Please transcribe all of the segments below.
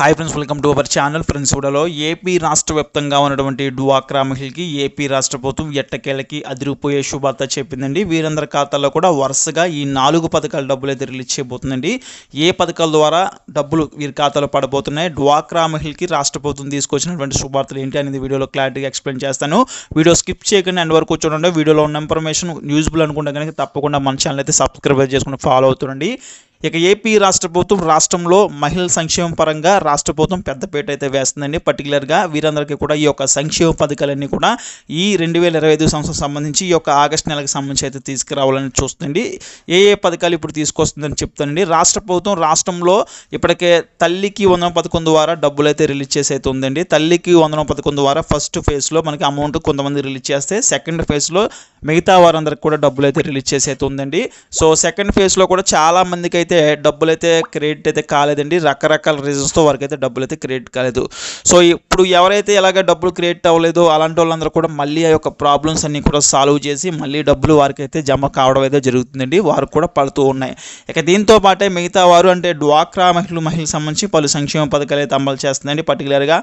Hi friends welcome to our channel friends కూడాలో AP రాష్ట్ర వ్యాప్తంగా ఉన్నటువంటి డ్వాక్రా మహిళకి ఏపీ రాష్ట్ర ప్రభుత్వం ఎట్టకేలకి అదిరిపోయే శుభార్త చెప్పిందండి. వీరందరి ఖాతాల్లో కూడా వరుసగా ఈ నాలుగు పథకాల డబ్బులు అయితే రిలీజ్ చేయబోతుందండి. ఏ పథకాల ద్వారా డబ్బులు వీరి ఖాతాలో పడబోతున్నాయి? డ్వాక్రా మహిళకి రాష్ట్ర ప్రభుత్వం తీసుకొచ్చినటువంటి శుభార్తలు ఏంటి అనేది వీడియోలో క్లారిటీగా ఎక్స్ప్లెయిన్ చేస్తాను. వీడియో స్కిప్ చేయకుండా ఎండ్ వరకు చూడండి. వీడియోలో ఉన్న ఇన్ఫర్మేషన్ యూజ్ఫుల్ అనుకుంటే కనుక తప్పకుండా మన ఛానల్ అయితే సబ్స్క్రైబ్ చేసుకుని ఫాలో అవుతుండండి. ఇక ఏపీ రాష్ట్ర ప్రభుత్వం రాష్ట్రంలో మహిళల సంక్షేమ పరంగా రాష్ట్ర ప్రభుత్వం పెద్దపేట అయితే వేస్తుందండి. పర్టికులర్గా వీరందరికీ కూడా ఈ యొక్క సంక్షేమ పథకాలన్నీ కూడా ఈ రెండు వేల ఇరవై ఐదు సంవత్సరం సంబంధించి ఈ యొక్క ఆగస్టు నెలకు సంబంధించి అయితే తీసుకురావాలని చూస్తుంది ఏ ఏ పథకాలు ఇప్పుడు తీసుకొస్తుందని చెప్తానండి. రాష్ట్ర ప్రభుత్వం రాష్ట్రంలో ఇప్పటికే తల్లికి వందనం పథకం ద్వారా డబ్బులు అయితే రిలీజ్ చేసి అయితే ఉందండి. తల్లికి వందనం పథకం ద్వారా ఫస్ట్ ఫేజ్లో మనకి అమౌంట్ కొంతమంది రిలీజ్ చేస్తే సెకండ్ ఫేజ్లో మిగతా వారందరికి కూడా డబ్బులు అయితే రిలీజ్ చేసి అయితే ఉందండి. సో సెకండ్ ఫేజ్లో కూడా చాలా మందికి అయితే డబ్బులు అయితే క్రెడిట్ అయితే కాలేదండి. రకరకాల రీజన్స్తో వారికి అయితే డబ్బులు అయితే క్రెడిట్ కాలేదు. సో ఇప్పుడు ఎవరైతే ఎలాగ డబ్బులు క్రియేట్ అవ్వలేదో అలాంటి వాళ్ళందరూ కూడా మళ్ళీ ఆ యొక్క ప్రాబ్లమ్స్ అన్నీ కూడా సాల్వ్ చేసి మళ్ళీ డబ్బులు వారికి అయితే జమ కావడం అయితే జరుగుతుందండి. వారు కూడా పడుతూ ఉన్నాయి. ఇక దీంతో పాటే మిగతా వారు అంటే డ్వాక్రా మహిళలు మహిళలకు సంబంధించి పలు సంక్షేమ పథకాలు అయితే అమలు చేస్తుందండి పర్టికులర్గా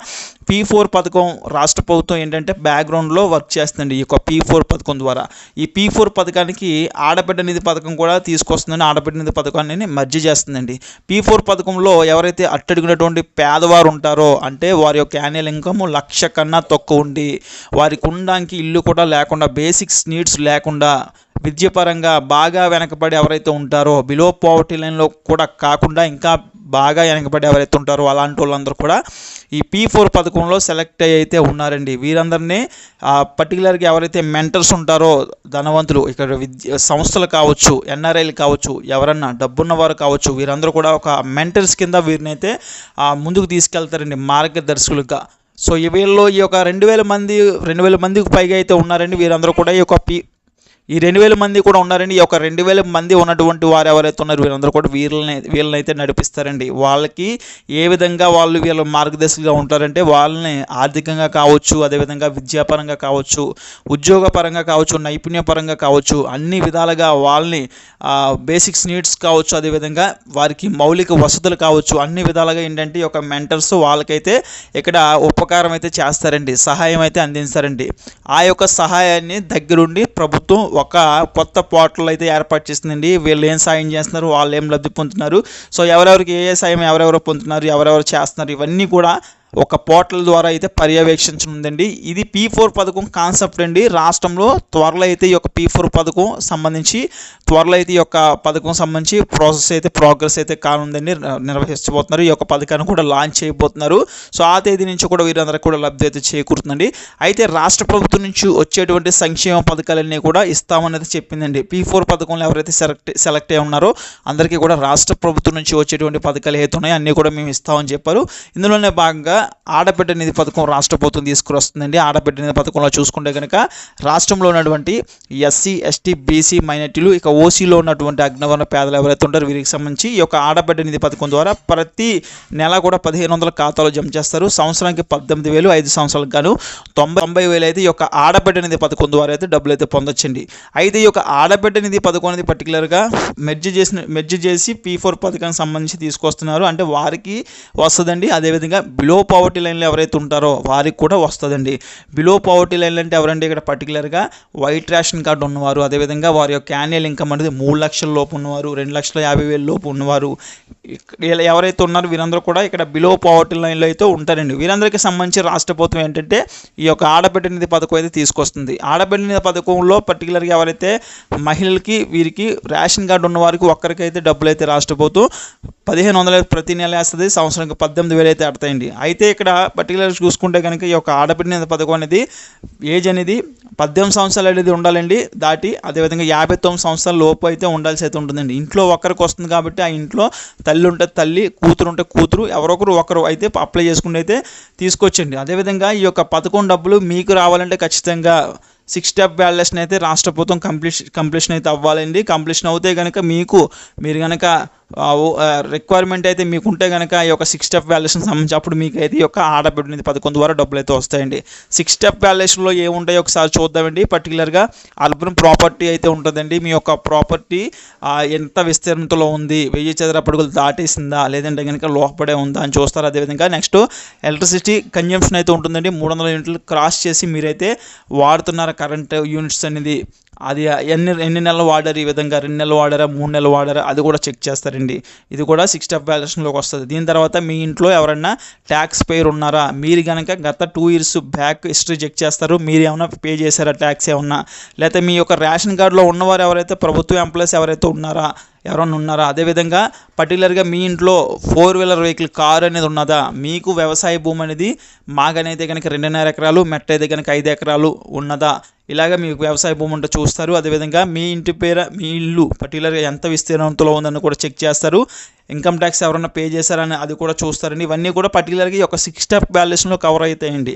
పీ ఫోర్ పథకం రాష్ట్ర ప్రభుత్వం ఏంటంటే బ్యాక్గ్రౌండ్లో వర్క్ చేస్తుందండి. ఈ యొక్క పీ ఫోర్ పథకం ద్వారా. ఈ పీ ఫోర్ పథకానికి ఆడబిడ్డ నిధి పథకం కూడా తీసుకొస్తుందని ఆడబిడ్డ నిధి పథకాన్ని మర్జీ చేస్తుందండి. పీ ఫోర్ పథకంలో ఎవరైతే అట్టడిగినటువంటి పేదవారు ఉంటారో అంటే వారి యొక్క యాన్యువల్ ఇన్కమ్ లక్ష కన్నా తక్కువ ఉండి వారికి ఉండడానికి ఇల్లు కూడా లేకుండా బేసిక్స్ నీడ్స్ లేకుండా విద్యపరంగా బాగా వెనకబడి ఎవరైతే ఉంటారో బిలో పావర్టీ లైన్లో కూడా కాకుండా ఇంకా బాగా వెనకబడి ఎవరైతే ఉంటారో అలాంటి వాళ్ళందరూ కూడా ఈ పీ ఫోర్ పథకంలో సెలెక్ట్ అయ్యి అయితే ఉన్నారండి. వీరందరినీ పర్టికులర్గా ఎవరైతే మెంటర్స్ ఉంటారో ధనవంతులు ఇక్కడ విద్య సంస్థలు కావచ్చు ఎన్ఆర్ఐలు కావచ్చు ఎవరన్నా డబ్బున్న వారు కావచ్చు వీరందరూ కూడా ఒక మెంటర్స్ కింద వీరినైతే ముందుకు తీసుకెళ్తారండి మార్గదర్శకులుగా. సో వీళ్ళలో ఈ యొక్క రెండు వేల మంది రెండు వేల మందికి పైగా అయితే ఉన్నారండి. వీరందరూ కూడా ఈ యొక్క పీ ఈ రెండు వేల మంది కూడా ఉన్నారండి. ఈ యొక్క రెండు వేల మంది ఉన్నటువంటి వారు ఎవరైతే ఉన్నారు వీళ్ళందరూ కూడా వీళ్ళని వీళ్ళనైతే నడిపిస్తారండి. వాళ్ళకి ఏ విధంగా వాళ్ళు వీళ్ళ మార్గదర్శకులుగా ఉంటారంటే వాళ్ళని ఆర్థికంగా కావచ్చు అదేవిధంగా విద్యాపరంగా కావచ్చు ఉద్యోగపరంగా కావచ్చు నైపుణ్యపరంగా కావచ్చు అన్ని విధాలుగా వాళ్ళని బేసిక్స్ నీడ్స్ కావచ్చు అదేవిధంగా వారికి మౌలిక వసతులు కావచ్చు అన్ని విధాలుగా ఏంటంటే ఈ యొక్క మెంటర్స్ వాళ్ళకైతే ఇక్కడ ఉపకారం అయితే చేస్తారండి సహాయం అయితే అందిస్తారండి. ఆ యొక్క సహాయాన్ని దగ్గరుండి ప్రభుత్వం ఒక కొత్త పోర్టల్ అయితే ఏర్పాటు చేసిందండి. వీళ్ళు ఏం సాయం చేస్తున్నారు? వాళ్ళు ఏం లబ్ధి పొందుతున్నారు? సో ఎవరెవరికి ఏ ఏ సాయం ఎవరెవరు పొందుతున్నారు? ఎవరెవరు చేస్తున్నారు? ఇవన్నీ కూడా ఒక పోర్టల్ ద్వారా అయితే పర్యవేక్షించనుందండి. ఇది పీ ఫోర్ పథకం కాన్సెప్ట్ అండి. రాష్ట్రంలో త్వరలో అయితే ఈ యొక్క పీ ఫోర్ పథకం సంబంధించి త్వరలో అయితే ఈ యొక్క పథకం సంబంధించి ప్రాసెస్ అయితే ప్రోగ్రెస్ అయితే కానుందండి. నిర్వహించబోతున్నారు. ఈ యొక్క పథకాన్ని కూడా లాంచ్ చేయబోతున్నారు. సో ఆ తేదీ నుంచి కూడా వీరందరికీ కూడా లబ్ధి అయితే చేకూరుతుందండి. అయితే రాష్ట్ర ప్రభుత్వం నుంచి వచ్చేటువంటి సంక్షేమ పథకాలన్నీ కూడా ఇస్తామనేది చెప్పిందండి. పీ ఫోర్ పథకంలో ఎవరైతే సెలెక్ట్ సెలెక్ట్ అయి ఉన్నారో అందరికీ కూడా రాష్ట్ర ప్రభుత్వం నుంచి వచ్చేటువంటి పథకాలు ఏవైతే ఉన్నాయో అన్నీ కూడా మేము ఇస్తామని చెప్పారు. ఇందులోనే భాగంగా ఆడబిడ్డ నిధి పథకం రాష్ట్ర ప్రభుత్వం తీసుకురొస్తుందండి. ఆడబిడ్డ నిధి పథకంలో చూసుకుంటే కనుక రాష్ట్రంలో ఉన్నటువంటి ఎస్సీ ఎస్టీ బీసీ మైనార్టీలు ఇక ఓసీలో ఉన్నటువంటి అగ్నవర్ణ పేదలు ఎవరైతే ఉంటారో వీరికి సంబంధించి ఈ యొక్క ఆడబిడ్డ నిధి పథకం ద్వారా ప్రతి నెల కూడా పదిహేను వందల ఖాతాలో జమ చేస్తారు. సంవత్సరానికి పద్దెనిమిది వేలు ఐదు సంవత్సరాలకు గాను తొంభై తొంభై వేలు అయితే ఈ యొక్క ఆడబిడ్డ నిధి పథకం ద్వారా అయితే డబ్బులు అయితే పొందొచ్చండి. అయితే ఈ యొక్క ఆడబిడ్డ నిధి పథకం అనేది పర్టికులర్గా మెర్జ్ చేసిన మెర్జ్ చేసి పీ ఫోర్ పథకానికి సంబంధించి తీసుకొస్తున్నారు. అంటే వారికి వస్తుందండి. అదేవిధంగా బిలో పావర్టీ లైన్లో ఎవరైతే ఉంటారో వారికి కూడా వస్తుందండి. బిలో పావర్టీ లైన్లు అంటే ఎవరంటే ఇక్కడ పర్టికులర్గా వైట్ రేషన్ కార్డు ఉన్నవారు అదేవిధంగా వారి యొక్క యాన్యువల్ ఇన్కమ్ అనేది మూడు లక్షల లోపు ఉన్నవారు రెండు లక్షల యాభై వేల లోపు ఉన్నవారు ఎవరైతే ఉన్నారో వీరందరూ కూడా ఇక్కడ బిలో పావర్టీ లైన్లో అయితే ఉంటారండి. వీరందరికీ సంబంధించి రాష్ట్ర ప్రభుత్వం ఏంటంటే ఈ యొక్క ఆడబిడ్డ నిధి పథకం అయితే తీసుకొస్తుంది. ఆడబిడ్డ నిధి పథకంలో పర్టికులర్గా ఎవరైతే మహిళలకి వీరికి రేషన్ కార్డు ఉన్న వారికి ఒక్కరికైతే డబ్బులు అయితే రాష్ట్ర ప్రభుత్వం పదిహేను వందల ప్రతి నెల వేస్తుంది సంవత్సరానికి పద్దెనిమిది వేలు అయితే ఆడతాయండి అయితే ఇక్కడ పర్టికులర్ చూసుకుంటే కనుక ఈ యొక్క ఆడబిడ్డ నిధి పథకం అనేది ఏజ్ అనేది పద్దెనిమిది సంవత్సరాలు అనేది ఉండాలండి దాటి అదేవిధంగా యాభై తొమ్మిది సంవత్సరాల లోపు అయితే ఉండాల్సి అయితే ఉంటుందండి. ఇంట్లో ఒక్కరికి వస్తుంది కాబట్టి ఆ ఇంట్లో తల్లి తల్లి ఉంటే తల్లి కూతురు ఉంటే కూతురు ఎవరొకరు ఒకరు అయితే అప్లై చేసుకుని అయితే తీసుకొచ్చండి అదేవిధంగా ఈ యొక్క పథకం డబ్బులు మీకు రావాలంటే ఖచ్చితంగా సిక్స్ స్టెప్ వ్యాలిడేషన్ అయితే రాష్ట్ర ప్రభుత్వం కంప్లీషన్ కంప్లీషన్ అయితే అవ్వాలండి. కంప్లీషన్ అవుతే కనుక మీకు మీరు కనుక రిక్వైర్మెంట్ అయితే మీకు ఉంటే కనుక ఈ యొక్క సిక్స్ స్టెప్ వాల్యుయేషన్ సంబంధించి అప్పుడు మీకు అయితే ఈ యొక్క ఆడబిడ్డ నిధి పథకం ద్వారా డబ్బులు అయితే వస్తాయండి. సిక్స్ స్టెప్ వాల్యుయేషన్లో ఏముంటాయో ఒకసారి చూద్దామండి. పర్టికులర్గా అల్పం ప్రాపర్టీ అయితే ఉంటుందండి. మీ యొక్క ప్రాపర్టీ ఎంత విస్తీర్ణతలో ఉంది వెయ్యి చదర పడుగులు దాటేసిందా లేదంటే కనుక లోపడే ఉందా అని చూస్తారు? అదేవిధంగా నెక్స్ట్ ఎలక్ట్రిసిటీ కన్జంప్షన్ అయితే ఉంటుందండి. మూడు వందల యూనిట్లు క్రాస్ చేసి మీరైతే వాడుతున్నారు కరెంట్ యూనిట్స్ అనేది అది ఎన్ని ఎన్ని నెలలు వాడారు? ఈ విధంగా రెండు నెలలు వాడారా? మూడు నెలలు వాడారా? అది కూడా చెక్ చేస్తారండి. ఇది కూడా సిక్స్ స్టెప్ వ్యాల్యుయేషన్లోకి వస్తుంది. దీని తర్వాత మీ ఇంట్లో ఎవరైనా ట్యాక్స్ పేరు ఉన్నారా? మీరు కనుక గత two years back history check చేస్తారు. మీరు ఏమైనా పే చేశారా ట్యాక్స్ ఏమన్నా? లేకపోతే మీ యొక్క రేషన్ కార్డులో ఉన్నవారు ఎవరైతే ప్రభుత్వ ఎంప్లాయీస్ ఎవరైతే ఉన్నారా? ఎవరైనా ఉన్నారా? అదేవిధంగా పర్టికులర్గా మీ ఇంట్లో ఫోర్ వీలర్ వెహికల్ కార్ అనేది ఉన్నదా? మీకు వ్యవసాయ భూమి అనేది మాగనైతే కనుక రెండున్నర ఎకరాలు మెట్ట అయితే కనుక ఐదు ఎకరాలు ఉన్నదా? ఇలాగ మీకు వ్యవసాయ భూమి ఉంటే చూస్తారు. అదేవిధంగా మీ ఇంటి పేర మీ ఇల్లు పర్టికులర్గా ఎంత విస్తీర్ణంతో ఉందని కూడా చెక్ చేస్తారు. ఇన్కమ్ ట్యాక్స్ ఎవరైనా పే చేశారని అది కూడా చూస్తారండి. ఇవన్నీ కూడా పర్టికులర్గా ఈ సిక్స్ స్టెప్ బ్యాలెన్స్లో కవర్ అవుతాయండి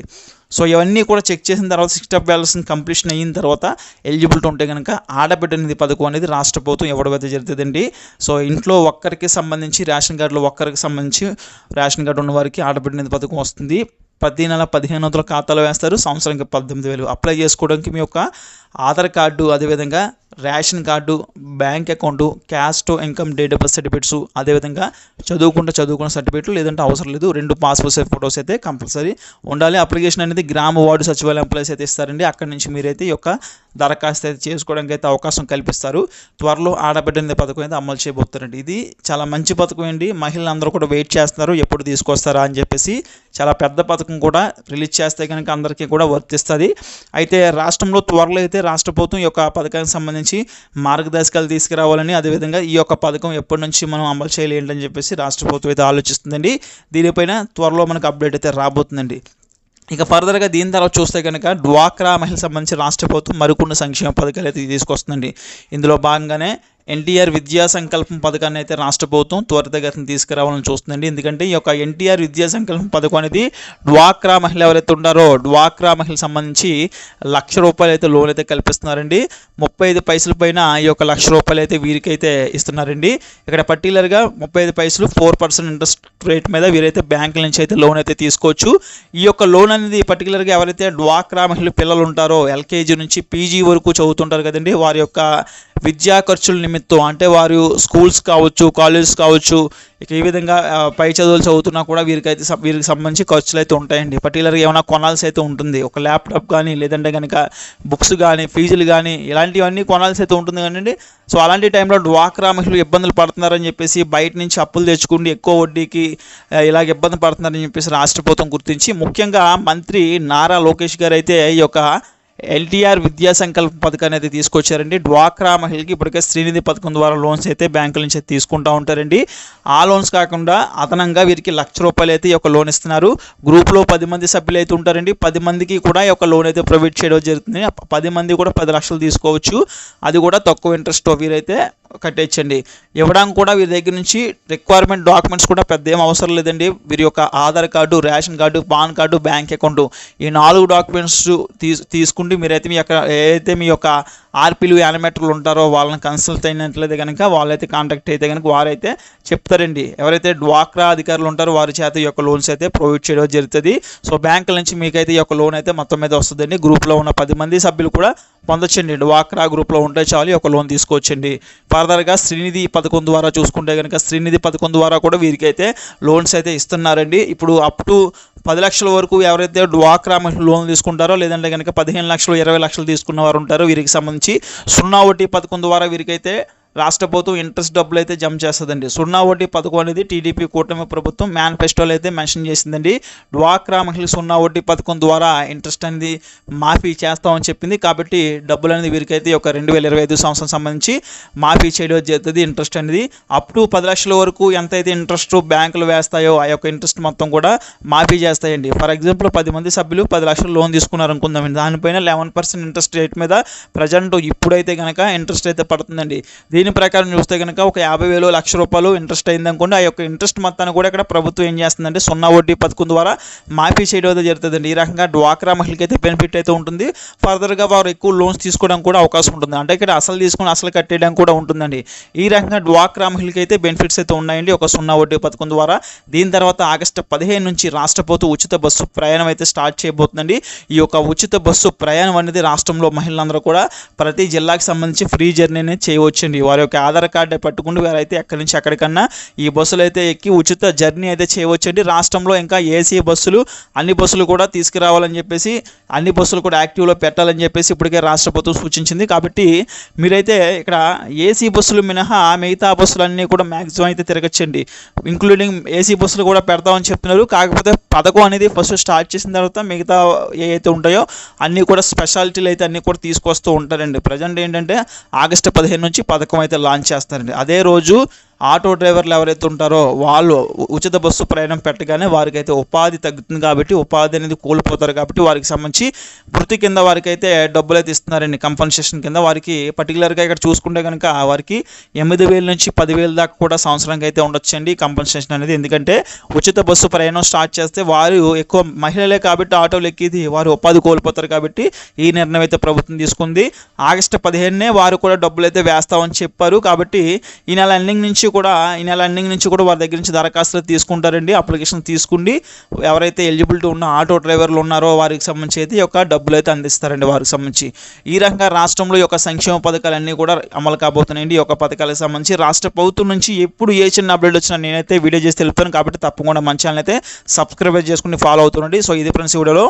సో ఇవన్నీ కూడా చెక్ చేసిన తర్వాత సిక్స్ స్టెప్ బ్యాలెన్స్ కంప్లీషన్ అయిన తర్వాత ఎలిజిబిలిటీ ఉంటే కనుక ఆడబిడ్డ నిధి పథకం అనేది రాష్ట్ర ప్రభుత్వం ఇవ్వడం అయితే జరుగుతుందండి. సో ఇంట్లో ఒక్కరికి సంబంధించి రేషన్ కార్డులో ఒక్కరికి సంబంధించి రేషన్ కార్డు ఉన్న వారికి ఆడబిడ్డ నిధి పథకం వస్తుంది. ప్రతి నెల పదిహేను వందల ఖాతాలో వేస్తారు. సంవత్సరానికి పద్దెనిమిది వేలు. అప్లై చేసుకోవడానికి మీ యొక్క ఆధార్ కార్డు అదేవిధంగా ration card bank account caste income date of birth certificates అదేవిధంగా చదువుకుంటే చదువుకున్న సర్టిఫికేట్లు లేదంటే అవసరం లేదు. రెండు పాస్పోర్ట్ సైజ్ ఫొటోస్ అయితే కంపల్సరీ ఉండాలి. అప్లికేషన్ అనేది గ్రామ వార్డు సచివాలయం ఎంప్లాయీస్ అయితే ఇస్తారండి. అక్కడ నుంచి మీరైతే ఈ యొక్క దరఖాస్తు అయితే చేసుకోవడానికి అయితే అవకాశం కల్పిస్తారు. త్వరలో ఆడబిడ్డ అనే పథకం అయితే అమలు చేయబోతారండి ఇది చాలా మంచి పథకం అండి. మహిళలందరూ కూడా వెయిట్ చేస్తున్నారు. ఎప్పుడు తీసుకొస్తారా అని చెప్పేసి చాలా పెద్ద పథకం కూడా రిలీజ్ చేస్తే కనుక అందరికీ కూడా వర్తిస్తుంది. అయితే రాష్ట్రంలో త్వరలో అయితే రాష్ట్ర ప్రభుత్వం ఈ యొక్క పథకానికి సంబంధించి మార్గదర్శకాలు తీసుకురావాలని అదేవిధంగా ఈ యొక్క పథకం ఎప్పటి నుంచి మనం అమలు చేయాలి ఏంటని చెప్పేసి రాష్ట్ర ప్రభుత్వం అయితే ఆలోచిస్తుందండి. దీనిపైన త్వరలో మనకు అప్డేట్ అయితే రాబోతుందండి. ఇక ఫర్దర్గా దీని తర్వాత చూస్తే కనుక డ్వాక్రా మహిళ సంబంధించి రాష్ట్ర ప్రభుత్వం మరికొన్ని సంక్షేమ పథకాలు అయితే తీసుకొస్తుందండి. ఇందులో భాగంగానే ఎన్టీఆర్ విద్యా సంకల్పం పథకాన్ని అయితే రాష్ట్ర ప్రభుత్వం త్వరితగతిని తీసుకురావాలని చూస్తుందండి. ఎందుకంటే ఈ యొక్క ఎన్టీఆర్ విద్యా సంకల్పం పథకం అనేది డ్వాక్రా మహిళ ఎవరైతే ఉన్నారో డ్వాక్రా మహిళలకు సంబంధించి లక్ష రూపాయలు అయితే లోన్ అయితే కల్పిస్తున్నారండి. ముప్పై ఐదు పైసల పైన ఈ యొక్క లక్ష రూపాయలు అయితే వీరికైతే ఇస్తున్నారండి. ఇక్కడ పర్టికులర్గా ముప్పై ఐదు పైసలు ఫోర్ పర్సెంట్ ఇంట్రెస్ట్ రేట్ మీద వీరైతే బ్యాంకుల నుంచి అయితే లోన్ అయితే తీసుకోవచ్చు. ఈ యొక్క లోన్ అనేది పర్టికులర్గా ఎవరైతే డ్వాక్రా మహిళ పిల్లలు ఉంటారో ఎల్కేజీ నుంచి పీజీ వరకు చదువుతుంటారు కదండి వారి యొక్క విద్యా ఖర్చుల నిమిత్తం అంటే వారు స్కూల్స్ కావచ్చు కాలేజెస్ కావచ్చు ఇక ఈ విధంగా పై చదువులు చదువుతున్నా కూడా వీరికైతే వీరికి సంబంధించి ఖర్చులు అయితే ఉంటాయండి. పర్టికులర్గా ఏమైనా కొనాల్సి అయితే ఉంటుంది. ఒక ల్యాప్టాప్ కానీ లేదంటే కనుక బుక్స్ కానీ ఫీజులు కానీ ఇలాంటివన్నీ కొనాల్సి అయితే ఉంటుంది కానివ్వండి. సో అలాంటి టైంలో డ్వాక్రా మహిళలు ఇబ్బందులు పడుతున్నారని చెప్పేసి బయట నుంచి అప్పులు తెచ్చుకుండి ఎక్కువ వడ్డీకి ఇలాగ ఇబ్బంది పడుతున్నారని చెప్పేసి రాష్ట్ర ప్రభుత్వం గుర్తించి ముఖ్యంగా మంత్రి నారా లోకేష్ గారు అయితే ఈ యొక్క ఎల్టీఆర్ విద్యా సంకల్ప పథకాన్ని అయితే తీసుకొచ్చారండి. డ్వాక్రా మహిళకి ఇప్పటికే శ్రీనిధి పథకం ద్వారా లోన్స్ అయితే బ్యాంకుల నుంచి అయితే తీసుకుంటూ ఉంటారండి. ఆ లోన్స్ కాకుండా అదనంగా వీరికి లక్ష రూపాయలు అయితే ఈ యొక్క లోన్ ఇస్తున్నారు. గ్రూప్లో పది మంది సభ్యులు అయితే ఉంటారండి. పది మందికి కూడా ఈ యొక్క లోన్ అయితే ప్రొవైడ్ చేయడం జరుగుతుంది. పది మంది కూడా పది లక్షలు తీసుకోవచ్చు. అది కూడా తక్కువ ఇంట్రెస్ట్ వీరైతే కట్టేయచ్చండి. ఇవ్వడానికి కూడా వీరి దగ్గర నుంచి రిక్వైర్మెంట్ డాక్యుమెంట్స్ కూడా పెద్ద ఏం అవసరం లేదండి. వీరి యొక్క Aadhaar card ration card pan card bank account ఈ నాలుగు డాక్యుమెంట్స్ తీసు తీసుకుంటే మీరైతే మీ యొక్క ఏదైతే మీ యొక్క ఆర్పీలు యానిమేటర్లు ఉంటారో వాళ్ళని కన్సల్ట్ అయినట్లయితే కనుక వాళ్ళైతే కాంటాక్ట్ అయితే కనుక వారైతే చెప్తారండి. ఎవరైతే డ్వాక్రా అధికారులు ఉంటారో వారి చేత ఈ యొక్క లోన్స్ అయితే ప్రొవైడ్ చేయడం జరుగుతుంది. సో బ్యాంకుల నుంచి మీకైతే ఈ యొక్క లోన్ అయితే మొత్తం మీద వస్తుందండి. గ్రూప్లో ఉన్న పది మంది సభ్యులు కూడా పొందొచ్చండి. డ్వాక్రా గ్రూప్లో ఉంటే చాలు ఈ యొక్క లోన్ తీసుకోవచ్చండి. ఫర్దర్గా శ్రీనిధి పథకం ద్వారా చూసుకుంటే కనుక శ్రీనిధి పథకం ద్వారా కూడా వీరికైతే లోన్స్ అయితే ఇస్తున్నారండి. ఇప్పుడు అప్ టు పది లక్షల వరకు ఎవరైతే డ్వాక్రా లోన్ తీసుకుంటారో లేదంటే కనుక పదిహేను లక్షలు ఇరవై లక్షలు తీసుకున్న వారు ఉంటారో వీరికి సంబంధించి సున్నా ఒకటి పథకం ద్వారా వీరికైతే రాష్ట్ర ప్రభుత్వం ఇంట్రెస్ట్ డబ్బులు అయితే జమ చేస్తుందండి. సున్నా వడ్డీ పథకం అనేది టీడీపీ కూటమి ప్రభుత్వం మేనిఫెస్టోలో అయితే మెన్షన్ చేసిందండి. డ్వాక్రా మహిళ సున్నా వడ్డీ పథకం ద్వారా ఇంట్రెస్ట్ అనేది మాఫీ చేస్తామని చెప్పింది. కాబట్టి డబ్బులు అనేది వీరికైతే ఒక రెండు వేల ఇరవై ఐదు సంవత్సరం సంబంధించి మాఫీ చేయడం జరుగుతుంది. ఇంట్రెస్ట్ అనేది అప్ టు పది లక్షల వరకు ఎంత అయితే ఇంట్రెస్ట్ బ్యాంకులు వేస్తాయో ఆ యొక్క ఇంట్రెస్ట్ మొత్తం కూడా మాఫీ చేస్తాయండి. ఫర్ ఎగ్జాంపుల్ పది మంది సభ్యులు పది లక్షలు లోన్ తీసుకున్నారు అనుకుందాం దానిపైన లెవెన్ పర్సెంట్ ఇంట్రెస్ట్ రేట్ మీద ప్రజెంట్ ఇప్పుడైతే కనుక ఇంట్రెస్ట్ అయితే పడుతుందండి. దీని ప్రకారం చూస్తే కనుక ఒక యాభై వేలు లక్ష రూపాయలు ఇంట్రెస్ట్ అయిందనుకోండి ఆ యొక్క ఇంట్రెస్ట్ మొత్తాన్ని కూడా ఇక్కడ ప్రభుత్వం ఏం చేస్తుందంటే సున్నా వడ్డీ పథకం ద్వారా మాఫీ చేయడం అయితే జరుగుతుందండి. ఈ రకంగా డ్వాక్రా మహిళకి అయితే బెనిఫిట్ అయితే ఉంటుంది. ఫర్దర్గా వారు ఎక్కువ లోన్స్ తీసుకోవడానికి కూడా అవకాశం ఉంటుంది. అంటే ఇక్కడ అసలు తీసుకుని అసలు కట్టేయడానికి కూడా ఉంటుందండి. ఈ రకంగా డ్వాక్రా మహిళకి అయితే బెనిఫిట్స్ అయితే ఉన్నాయండి ఒక సున్నా వడ్డీ పథకం ద్వారా. దీని తర్వాత ఆగస్టు పదిహేను నుంచి రాష్ట్ర ప్రభుత్వం ఉచిత బస్సు ప్రయాణం అయితే స్టార్ట్ చేయబోతుందండి. ఈ యొక్క ఉచిత బస్సు ప్రయాణం అనేది రాష్ట్రంలో మహిళలందరూ కూడా ప్రతి జిల్లాకి సంబంధించి ఫ్రీ జర్నీ చేయవచ్చండి. వారి యొక్క ఆధార్ కార్డు పట్టుకుంటూ వారైతే ఎక్కడి నుంచి ఎక్కడికన్నా ఈ బస్సులు అయితే ఎక్కి ఉచిత జర్నీ అయితే చేయవచ్చండి. రాష్ట్రంలో ఇంకా ఏసీ బస్సులు అన్ని బస్సులు కూడా తీసుకురావాలని చెప్పేసి అన్ని బస్సులు కూడా యాక్టివ్లో పెట్టాలని చెప్పేసి ఇప్పటికే రాష్ట్ర ప్రభుత్వం సూచించింది. కాబట్టి మీరైతే ఇక్కడ ఏసీ బస్సులు మినహా మిగతా బస్సులు అన్నీ కూడా మ్యాక్సిమం అయితే తిరగచ్చండి. ఇంక్లూడింగ్ ఏసీ బస్సులు కూడా పెడతామని చెప్తున్నారు. కాకపోతే పథకం అనేది ఫస్ట్ స్టార్ట్ చేసిన తర్వాత మిగతా ఏ అయితే ఉంటాయో అన్నీ కూడా స్పెషాలిటీలు అయితే అన్నీ కూడా తీసుకొస్తూ ఉంటారండి. ప్రజెంట్ ఏంటంటే ఆగస్టు పదిహేను నుంచి పథకం అయితే లాంచ్ చేస్తారండి. అదే రోజు ఆటో డ్రైవర్లు ఎవరైతే ఉంటారో వాళ్ళు ఉచిత బస్సు ప్రయాణం పెట్టగానే వారికి అయితే ఉపాధి తగ్గుతుంది కాబట్టి ఉపాధి అనేది కోల్పోతారు కాబట్టి వారికి సంబంధించి వృత్తి కింద వారికి అయితే డబ్బులు అయితే ఇస్తున్నారండి. కంపన్సేషన్ కింద వారికి పర్టికులర్గా ఇక్కడ చూసుకుంటే కనుక వారికి ఎనిమిది వేల నుంచి పదివేల దాకా కూడా సంవత్సరానికి అయితే ఉండొచ్చండి కంపన్సేషన్ అనేది. ఎందుకంటే ఉచిత బస్సు ప్రయాణం స్టార్ట్ చేస్తే వారు ఎక్కువ మహిళలే కాబట్టి ఆటోలు ఎక్కిది వారు ఉపాధి కోల్పోతారు కాబట్టి ఈ నిర్ణయం అయితే ప్రభుత్వం తీసుకుంది. ఆగస్టు పదిహేనునే వారు కూడా డబ్బులు అయితే వేస్తామని చెప్పారు కాబట్టి ఈ నెల ఎండింగ్ నుంచి కూడా ఈ నెల ఎండింగ్ నుంచి కూడా వారి దగ్గర నుంచి దరఖాస్తులు తీసుకుంటారండి. అప్లికేషన్ తీసుకుండి ఎవరైతే ఎలిజిబిలిటీ ఉన్న ఆటో డ్రైవర్లు ఉన్నారో వారికి సంబంధించి అయితే ఈ యొక్క డబ్బులు అయితే అందిస్తారండి వారికి సంబంధించి. ఈ రకంగా రాష్ట్రంలో యొక్క సంక్షేమ పథకాలన్నీ కూడా అమలు కాబోతున్నాయండి. ఈ యొక్క పథకాలకు సంబంధించి రాష్ట్ర ప్రభుత్వం నుంచి ఎప్పుడు ఏ చిన్న అప్డేట్ వచ్చినా నేనైతే వీడియో చేసి తెలుపుతాను. కాబట్టి తప్పకుండా మన ఛానల్ అయితే సబ్స్క్రైబ్ చేసుకుని ఫాలో అవుతుండండి. సో ఇది ఫ్రెండ్స్ వీడియోలో